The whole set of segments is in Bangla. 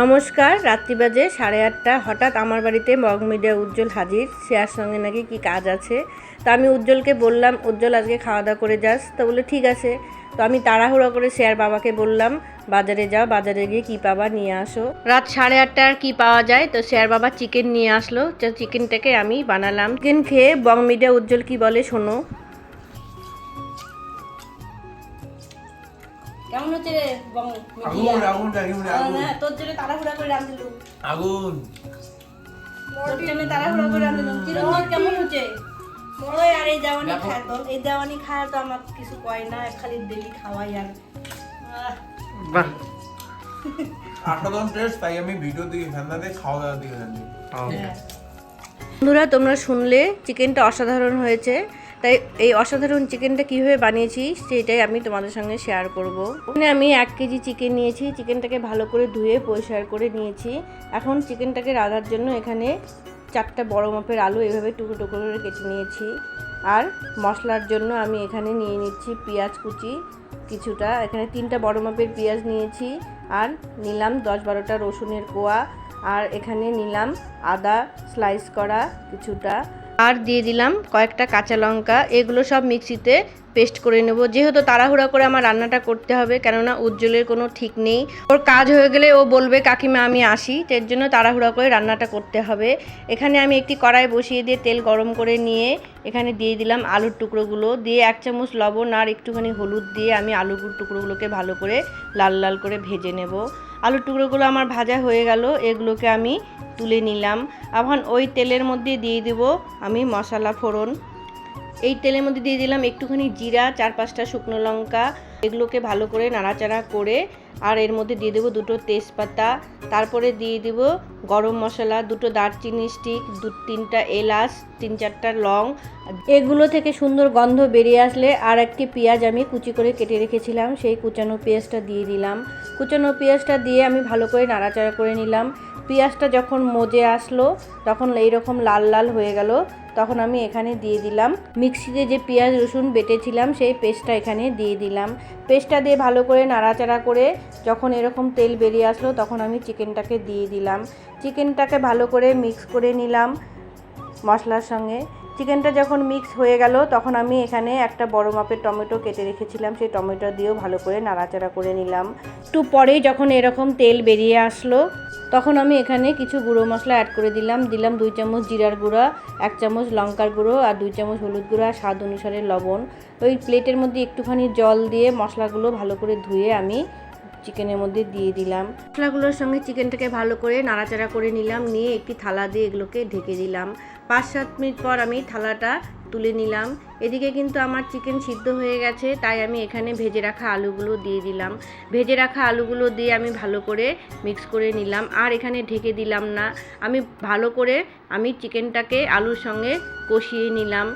নমস্কার, রাত্রি বাজে সাড়ে আটটা। হঠাৎ আমার বাড়িতে মগ মিডিয়া উজ্জ্বল হাজির। শেয়ার সঙ্গে নাকি কি কাজ আছে? তো আমি উজ্জ্বলকে বললাম, উজ্জ্বল, আজকে খাওয়া দাওয়া করে যাস। তো বলে ঠিক আছে। তো আমি তাড়াহুড়ো করে শেয়ার বাবাকে বললাম, বাজারে যাও, বাজারে গিয়ে কী পাবা নিয়ে আসো। রাত সাড়ে আটটা আর কী পাওয়া যায়? তো শেয়ার বাবা চিকেন নিয়ে আসলো। তো চিকেনটাকে আমি বানালাম। চিকেন খেয়ে বং মিডিয়া উজ্জ্বল কি বলে শোনো। কেমন হচ্ছে রে আগুন আগুন আগুন আগুন। তোর জন্য তাড়াহুড়া করে আগুন। তোর জন্য তাড়াহুড়া করে চিরঞ্জিত কেমন হচ্ছে? আর এই দেওয়ানি খায় তো এই দেওয়ানি খায় তো আমার কিছু কয় না খালি ডেলি খাওয়াই আর। বাহ। আসাদম টেস্ট তাই আমি ভিডিও দিকে ঠান্ডা খাওয়া দাওয়া দিকে বন্ধুরা তোমরা শুনলে চিকেনটা অসাধারণ হয়েছে। তাই এই অসাধারণ চিকেনটা কীভাবে বানিয়েছি সেটাই আমি তোমাদের সঙ্গে শেয়ার করব। এখানে আমি এক কেজি চিকেন নিয়েছি, চিকেনটাকে ভালো করে ধুয়ে পরিষ্কার করে নিয়েছি। এখন চিকেনটাকে রাঁধার জন্য এখানে চারটা বড় মাপের আলু এভাবে টুকরো টুকরো করে কেটে নিয়েছি। আর মশলার জন্য আমি এখানে নিয়ে নিচ্ছি পেঁয়াজ কুচি কিছুটা। এখানে তিনটা বড় মাপের পেঁয়াজ নিয়েছি আর নিলাম দশ বারোটা রসুনের কোয়া। আর এখানে নিলাম আদা স্লাইস করা কিছুটা। আর দিয়ে দিলাম কয়েকটা কাঁচা লঙ্কা। এগুলো সব মিক্সিতে পেস্ট করে নেব। যেহেতু তাড়াহুড়া করে আমার রান্নাটা করতে হবে, কেননা উজ্জ্বলের কোনো ঠিক নেই। ওর কাজ হয়ে গেলে ও বলবে, কাকিমা, আমি আসি। এর জন্য তাড়াহুড়া করে রান্নাটা করতে হবে। এখানে আমি একটি কড়াই বসিয়ে দিয়ে তেল গরম করে নিয়ে এখানে দিয়ে দিলাম আলুর টুকরোগুলো। দিয়ে এক চামচ লবণ আর একটুখানি হলুদ দিয়ে আমি আলুর টুকরোগুলোকে ভালো করে লাল লাল করে ভেজে নেব। আলুর টুকরোগুলো আমার ভাজা হয়ে গেল, এগুলোকে আমি তুলে নিলাম। এখন ওই তেলের মধ্যে দিয়ে দেব আমি মশলা ফোড়ন। এই তেলের মধ্যে দিয়ে দিলাম একটুখানি জিরা, চার পাঁচটা শুকনো লঙ্কা, এগুলোকে ভালো করে নাড়াচাড়া করে, আর এর মধ্যে দিয়ে দেবো দুটো তেজপাতা, তারপরে দিয়ে দেব গরম মশলা, দুটো দারচিনি স্টিক দু তিনটা এলাচ, তিন চারটা লং। এগুলো থেকে সুন্দর গন্ধ বেরিয়ে আসলে আর একটি পেঁয়াজ আমি কুচি করে কেটে রেখেছিলাম, সেই কুচানো পেঁয়াজটা দিয়ে দিলাম। কুচানো পেঁয়াজটা দিয়ে আমি ভালো করে নাড়াচাড়া করে নিলাম। পেঁয়াজটা যখন মজে আসলো, তখন এইরকম লাল লাল হয়ে গেল, তখন আমি এখানে দিয়ে দিলাম। মিক্সিতে যে পেঁয়াজ, রসুন বেটেছিলাম, সেই পেস্টটা এখানে দিয়ে দিলাম। পেস্টটা দিয়ে ভালো করে নাড়াচাড়া করে যখন এরকম তেল বেরিয়ে আসলো, তখন আমি চিকেনটাকে দিয়ে দিলাম। চিকেনটাকে ভালো করে মিক্স করে নিলাম মশলার সঙ্গে। চিকেনটা যখন মিক্স হয়ে গেল, তখন আমি এখানে একটা বড় মাপের টমেটো কেটে রেখেছিলাম। সেই টমেটো দিয়েও ভালো করে নাড়াচাড়া করে নিলাম। একটু পরেই যখন এরকম তেল বেরিয়ে আসলো, তখন আমি এখানে কিছু গুঁড়ো মশলা অ্যাড করে দিলাম। দিলাম দুই চামচ জিরার গুঁড়া, এক চামচ লঙ্কার গুঁড়ো আর দুই চামচ হলুদ গুঁড়ো। আর স্বাদ অনুসারে লবণ। ওই প্লেটের মধ্যে একটুখানি জল দিয়ে মশলাগুলো ভালো করে ধুয়ে আমি চিকেনের মধ্যে দিয়ে দিলাম। মশলাগুলোর সঙ্গে চিকেনটাকে ভালো করে নাড়াচাড়া করে নিলাম। নিয়ে একটি থালা দিয়ে এগুলোকে ঢেকে দিলাম। পাঁচ সাত মিনিট পর আমি থালাটা তুলে নিলাম। এদিকে কিন্তু আমার চিকেন সিদ্ধ হয়ে গেছে, তাই আমি এখানে ভেজে রাখা আলুগুলো দিয়ে দিলাম। ভেজে রাখা আলুগুলো দিয়ে আমি ভালো করে মিক্স করে নিলাম। আর এখানে ঢেকে দিলাম না, আমি ভালো করে আমি চিকেনটাকে আলুর সঙ্গে কষিয়ে নিলাম।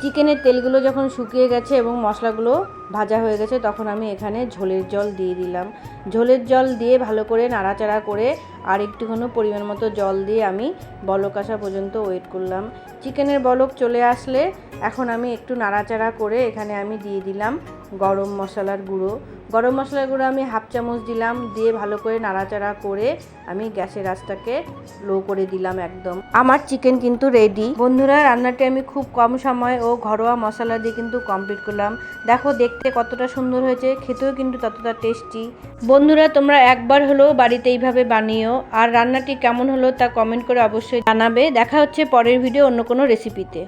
চিকেনের তেলগুলো যখন শুকিয়ে গেছে এবং মশলাগুলো ভাজা হয়ে গেছে, তখন আমি এখানে ঝোলের জল দিয়ে দিলাম। ঝোলের জল দিয়ে ভালো করে নাড়াচাড়া করে আর একটুখানি পরিমাণ মতো জল দিয়ে আমি বলক আসা পর্যন্ত ওয়েট করলাম। চিকেনের বলক চলে আসলে এখন আমি একটু নাড়াচাড়া করে এখানে আমি দিয়ে দিলাম গরম মশলার গুঁড়ো। গরম মশলার গুঁড়ো আমি হাফ চামচ দিলাম, দিয়ে ভালো করে নাড়াচাড়া করে আমি গ্যাসের আঁচটাকে লো করে দিলাম একদম। আমার চিকেন কিন্তু রেডি বন্ধুরা, রান্নাটি আমি খুব কম সময় ও ঘরোয়া মশলা দিয়ে কিন্তু কমপ্লিট করলাম। দেখো দেখতে কতটা সুন্দর হয়েছে, খেতেও কিন্তু ততটা টেস্টি বন্ধুরা, তোমরা একবার হলেও বাড়িতে এইভাবে বানিও। আর রান্নাটি কেমন হলো তা কমেন্ট করে অবশ্যই জানাবে। দেখা হচ্ছে পরের ভিডিও অন্য কোনো রেসিপিতে